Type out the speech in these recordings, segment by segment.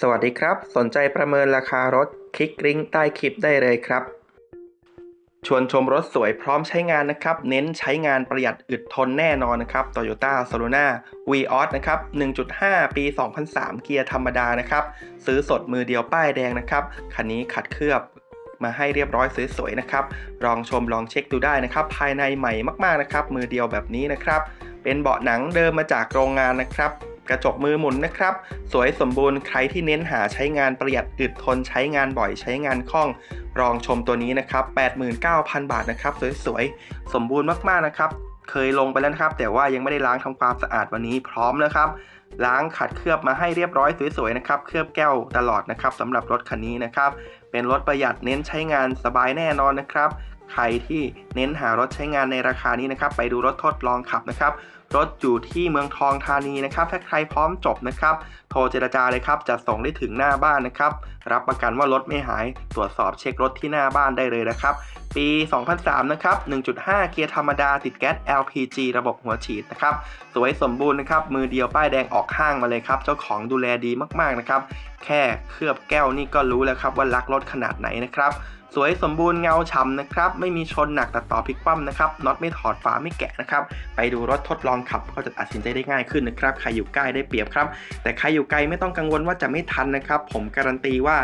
สวัสดีครับ สนใจประเมินราคารถคลิกลิงก์ใต้คลิปได้เลยครับ ชวนชมรถสวยพร้อมใช้งานนะครับ เน้นใช้งานประหยัดอึดทนแน่นอนนะครับ Toyota s o l o n a Vios นะครับ 1.5 ปี 2003 เกียร์ธรรมดานะครับ ซื้อสดมือเดียวป้ายแดงนะครับ คันนี้ขัดเคลือบมาให้เรียบร้อยสวยๆนะครับ ลองชมลองเช็คดูได้นะครับ ภายในใหม่มากๆนะครับ มือเดียวแบบนี้นะครับ เป็นเบาะหนังเดิมมาจากโรงงานนะครับ กระจกมือหมุนนะครับ สวยสมบูรณ์ใครที่เน้นหาใช้งานประหยัดอึดทนใช้งานบ่อยใช้งานคล่องลองชมตัวนี้นะครับ 89,000 บาทนะครับ สวยๆ สมบูรณ์มากๆนะครับ เคยลงไปแล้วนะครับ แต่ว่ายังไม่ได้ล้างทำความสะอาดวันนี้พร้อมแล้วครับ ล้างขัดเคลือบมาให้เรียบร้อยสวยๆนะครับ เคลือบแก้วตลอดนะครับสำหรับรถคันนี้นะครับ เป็นรถประหยัดเน้นใช้งานสบายแน่นอนนะครับ ใครที่เน้นหารถใช้งานในราคานี้นะครับ ไปดูรถทดลองขับนะครับ รถอยู่ที่เมืองทองธานีนะครับ ถ้าใครพร้อมจบนะครับ โทรเจรจาเลยครับ จะส่งได้ถึงหน้าบ้านนะครับ รับประกันว่ารถไม่หาย ตรวจสอบเช็ครถที่หน้าบ้านได้เลยนะครับ ปี 2003 นะครับ 1.5 เกียร์ธรรมดาติดแก๊ส LPG ระบบหัวฉีดนะครับ สวยสมบูรณ์นะครับ มือเดียวป้ายแดงออกห้างมาเลยครับ เจ้าของดูแลดีมากๆนะครับ แค่เคลือบแก้วนี่ก็รู้แล้วครับว่ารักรถขนาดไหนนะครับ สวยสมบูรณ์เงาฉ่ำนะครับ ไม่มีชนหนักตัดต่อพลิกคว่ำนะครับน็อตไม่ถอดฝาไม่แกะนะครับ ไปดูรถทดลองขับก็จะตัดสินใจได้ง่ายขึ้นนะครับ ใครอยู่ใกล้ได้เปรียบครับ แต่ใครอยู่ไกลไม่ต้องกังวลว่าจะไม่ทันนะครับ ผมการันตีว่า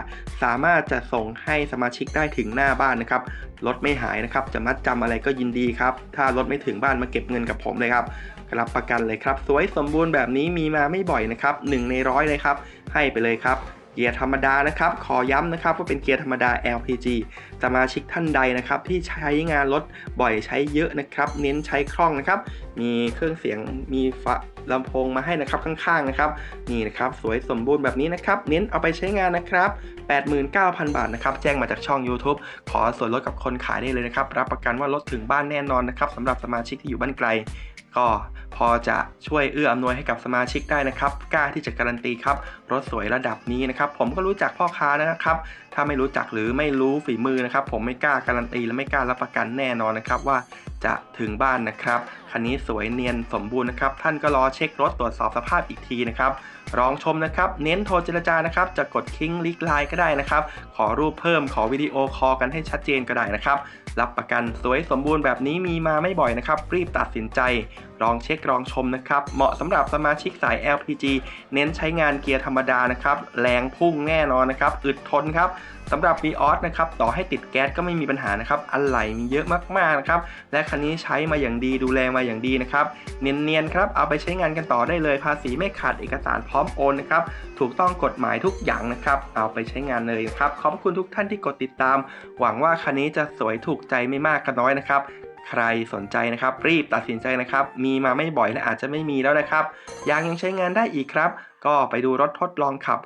สามารถจะส่งให้สมาชิกได้ถึงหน้าบ้านนะครับรถไม่หายนะครับจะมัดจำอะไรก็ยินดีครับถ้ารถไม่ถึงบ้านมาเก็บเงินกับผมเลยครับรับประกันเลยครับ สวยสมบูรณ์แบบนี้มีมาไม่บ่อยนะครับหนึ่งในร้อยเลยครับ ให้ไปเลยครับ กียร์ธรรมดานะครับ ขอย้ำนะครับว่าเป็นเกียร์ธรรมดา LPG สมาชิกท่านใดนะครับที่ใช้งานรถบ่อยใช้เยอะนะครับ เน้นใช้คล่องนะครับ มีเครื่องเสียงมีฝาลำโพงมาให้นะครับข้างๆนะครับนี่นะครับสวยสมบูรณ์แบบนี้นะครับ เน้นเอาไปใช้งานนะครับ 89,000 บาทนะครับ แจ้งมาจากช่อง YouTube ขอส่วนลดกับคนขายได้เลยนะครับ รับประกันว่ารถถึงบ้านแน่นอนนะครับสำหรับสมาชิกที่อยู่บ้านไกล ก็พอจะช่วยเอื้ออำนวยให้กับสมาชิกได้นะครับกล้าที่จะการันตีครับรถสวยระดับนี้นะครับผมก็รู้จักพ่อค้านะครับ ถ้าไม่รู้จักหรือไม่รู้ฝีมือนะครับ ผมไม่กล้าการันตีและไม่กล้ารับประกันแน่นอนนะครับว่า จะถึงบ้านนะครับ คันนี้สวยเนียนสมบูรณ์นะครับ ท่านก็รอเช็ครถตรวจสอบสภาพอีกทีนะครับลองชมนะครับ เน้นโทรเจรจานะครับ จะกดคิงลิกไลน์ก็ได้นะครับ ขอรูปเพิ่มขอวิดีโอคอลกันให้ชัดเจนก็ได้นะครับ รับประกันสวยสมบูรณ์แบบนี้มีมาไม่บ่อยนะครับ รีบตัดสินใจ ลองเช็คลองชมนะครับ เหมาะสำหรับสมาชิกสาย LPG เน้นใช้งานเกียร์ธรรมดานะครับ แรงพุ่งแน่นอนนะครับ อึดทนครับสำหรับ v ีออสนะครับ ต่อให้ติดแก๊สก็ไม่มีปัญหานะครับอะไหลมีเยอะมากๆนะครับ และคันนี้ใช้มาอย่างดีดูแลมาอย่างดีนะครับ เนียนๆครับ เอาไปใช้งานกันต่อได้เลย ภาษีไม่ขาดเอกสารพร้อมโอนนะครับ ถูกต้องกฎหมายทุกอย่างนะครับ เอาไปใช้งานเลยครับ ขอบคุณทุกท่านที่กดติดตาม หวังว่าคันนี้จะสวยถูกใจไม่มากก็น้อยนะครับ ใครสนใจนะครับ รีบตัดสินใจนะครับ มีมาไม่บ่อยและอาจจะไม่มีแล้วนะครับยังยังใช้งานได้อีกครับ ก็ไปดูรถทดลองขับ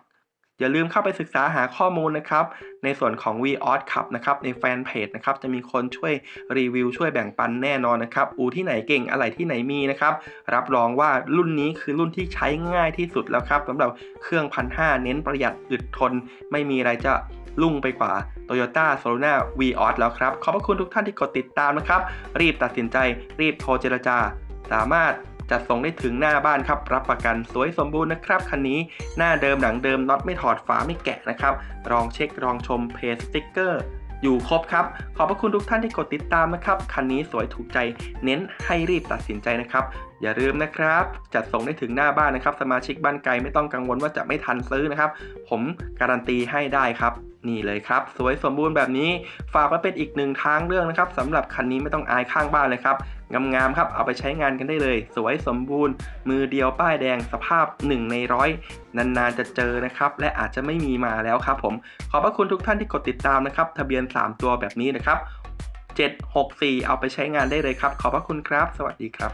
อย่าลืมเข้าไปศึกษาหาข้อมูลนะครับ ในส่วนของ v ีออสขับนะครับ ในแฟนเพจนะครับ จะมีคนช่วยรีวิวช่วยแบ่งปันแน่นอนนะครับ อูที่ไหนเก่งอะไรที่ไหนมีนะครับ รับรองว่ารุ่นนี้คือรุ่นที่ใช้ง่ายที่สุดแล้วครับสำหรับเครื่องพันห้าเน้นประหยัดอึดทน ไม่มีอะไรจะลุ่งไปกว่า Toyota s o l o n a v ีออสแล้วครับ ขอบพระคุณทุกท่านที่กดติดตามนะครับ รีบตัดสินใจ รีบโทรเจรจา สามารถ จัดส่งได้ถึงหน้าบ้านครับ รับประกันสวยสมบูรณ์นะครับ คันนี้หน้าเดิมหลังเดิมน็อตไม่ถอดฝาไม่แกะนะครับ ลองเช็คลองชมเพจสติ๊กเกอร์อยู่ครบครับ ขอบพระคุณทุกท่านที่กดติดตามนะครับ คันนี้สวยถูกใจ เน้นให้รีบตัดสินใจนะครับ อย่าลืมนะครับ จัดส่งได้ถึงหน้าบ้านนะครับ สมาชิกบ้านไกลไม่ต้องกังวลว่าจะไม่ทันซื้อนะครับ ผมการันตีให้ได้ครับ นี่เลยครับ สวยสมบูรณ์แบบนี้ ฝากไว้เป็นอีกหนึ่งทางเรื่องนะครับสำหรับคันนี้ไม่ต้องอายข้างบ้านเลยครับ งามๆครับ เอาไปใช้งานกันได้เลย สวยสมบูรณ์ มือเดียวป้ายแดงสภาพ 1 ในร้อยนานๆจะเจอนะครับ และอาจจะไม่มีมาแล้วครับผม ขอบพระคุณทุกท่านที่กดติดตามนะครับ ทะเบียน 3 ตัวแบบนี้นะครับ764 เอาไปใช้งานได้เลยครับ ขอบพระคุณครับ สวัสดีครับ